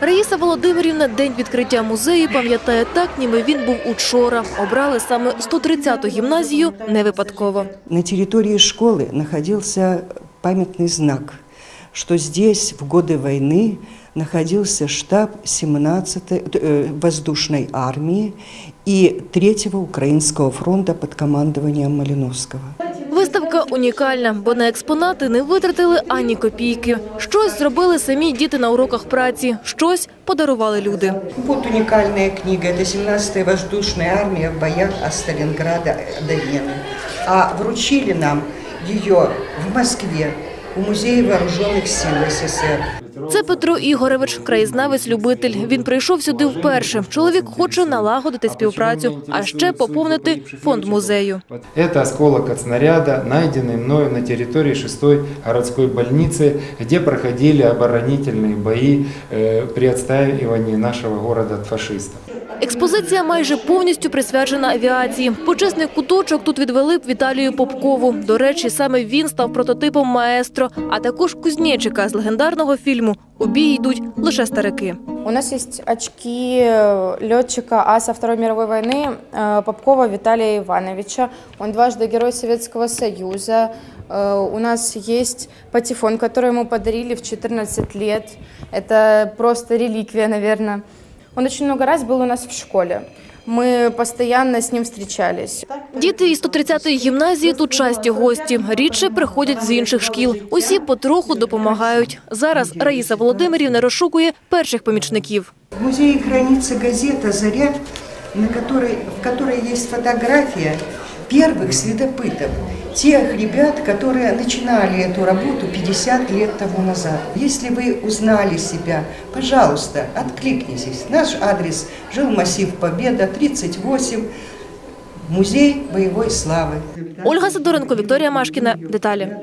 Раїса Володимирівна день відкриття музею пам'ятає так, ніби він був учора. Обрали саме 130-ту гімназію не випадково. На территории школы находился памятный знак, что здесь в годы войны находился штаб 17-й э, воздушной армии и 3-го Украинского фронта под командованием Малиновского. Виставка унікальна, бо на експонати не витратили ані копійки. Щось зробили самі діти на уроках праці, щось подарували люди. Вот уникальная книга. Это 17-я воздушная армия в боях от Сталинграда до Вены. А вручили нам ее в Москве у Музея вооруженных сил СССР. Це Петро Ігоревич, краєзнавець-любитель. Він прийшов сюди вперше. Чоловік хоче налагодити співпрацю, а ще поповнити фонд музею. Это осколок от снаряда, найденный мною на территории 6-й городской больницы, где проходили оборонительные бои э, при отстаивании нашего города от фашистов. Експозиція майже повністю присвячена авіації. Почесний куточок тут відвели б Віталію Попкову. До речі, саме він став прототипом маестро, а також кузнечика з легендарного фільму «У бій йдуть лише старики». У нас есть очки э, летчика аса Второй мировой войны э, Попкова Виталия Ивановича. Он дважды Герой Советского Союза. Э, У нас есть патефон, который ему подарили в 14 лет. Это просто реликвия, наверное. Он очень много раз был у нас в школе. Мы постоянно с ним встречались. Діти із 130-ї гімназії тут часті гості. Рідше приходять з інших шкіл. Усі потроху допомагають. Зараз Раїса Володимирівна розшукує перших помічників. В музеї храниться газета «Заря», на которой, в которой есть фотография первых следопытов, тех ребят, которые начинали эту работу 50 лет тому назад. Если вы узнали себя, пожалуйста, откликнитесь. Наш адрес – жилмассив Победа, 38, музей боевой славы. Ольга Сидоренко, Вікторія Машкіна. Деталі.